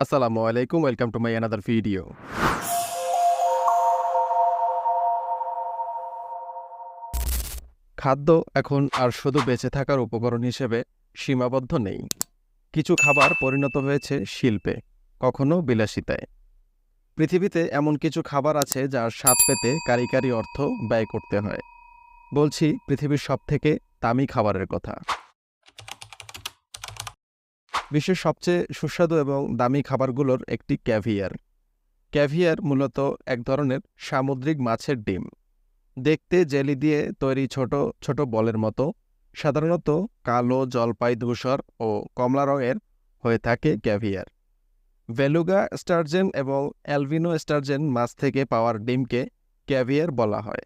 আসসালামু আলাইকুম, welcome to my another video. খাদ্য এখন আর শুধু বেঁচে থাকার উপকরণ হিসেবে সীমাবদ্ধ নেই। কিছু খাবার পরিণত হয়েছে শিল্পে, কখনো বিলাসিতায়। পৃথিবীতে এমন কিছু খাবার আছে যার স্বাদ পেতে কারিকারি অর্থ ব্যয় করতে হয়। বলছি পৃথিবীর সবথেকে দামি খাবারের কথা। বিশ্বের সবচেয়ে সুস্বাদু এবং দামি খাবারগুলোর একটি ক্যাভিয়ার। ক্যাভিয়ার মূলত এক ধরনের সামুদ্রিক মাছের ডিম। দেখতে জেলি দিয়ে তৈরি ছোট ছোট বলের মতো, সাধারণত কালো জলপাই ধূসর ও কমলা রঙের হয়ে থাকে ক্যাভিয়ার। ভেলুগা স্টারজেন এবং অ্যালভিনো স্টারজেন মাছ থেকে পাওয়ার ডিমকে ক্যাভিয়ার বলা হয়।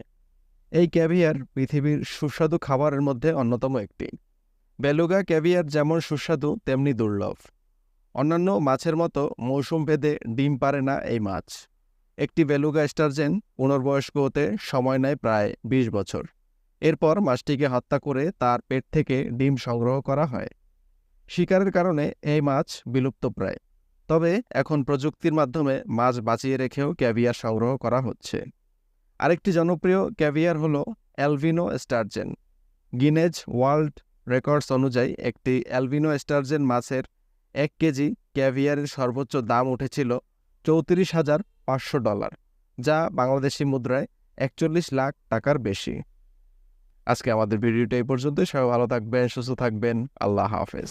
এই ক্যাভিয়ার পৃথিবীর সুস্বাদু খাবারের মধ্যে অন্যতম একটি। বেলুগা ক্যাভিয়ার যেমন সুস্বাদু, তেমনি দুর্লভ। অন্যান্য মাছের মতো মৌসুম ভেদে ডিম পারে না এই মাছ। একটি বেলুগা স্টারজেন পুনর্বয়স্ক হতে সময় নেয় প্রায় ২০ বছর। এরপর মাছটিকে হত্যা করে তার পেট থেকে ডিম সংগ্রহ করা হয়। শিকারের কারণে এই মাছ বিলুপ্তপ্রায় তবে এখন প্রযুক্তির মাধ্যমে মাছ বাঁচিয়ে রেখেও ক্যাভিয়ার সংগ্রহ করা হচ্ছে। আরেকটি জনপ্রিয় ক্যাভিয়ার হল albino sturgeon Guinness world records অনুযায়ী একটি অ্যালবিনো স্টারজেন মাছের এক কেজি ক্যাভিয়ারের সর্বোচ্চ দাম উঠেছিল চৌত্রিশ হাজার পাঁচশো ডলার, যা বাংলাদেশি মুদ্রায় একচল্লিশ লাখ টাকার বেশি। আজকে আমাদের ভিডিওটা এই পর্যন্তই। সবাই ভালো থাকবেন, সুস্থ থাকবেন। আল্লাহ হাফেজ।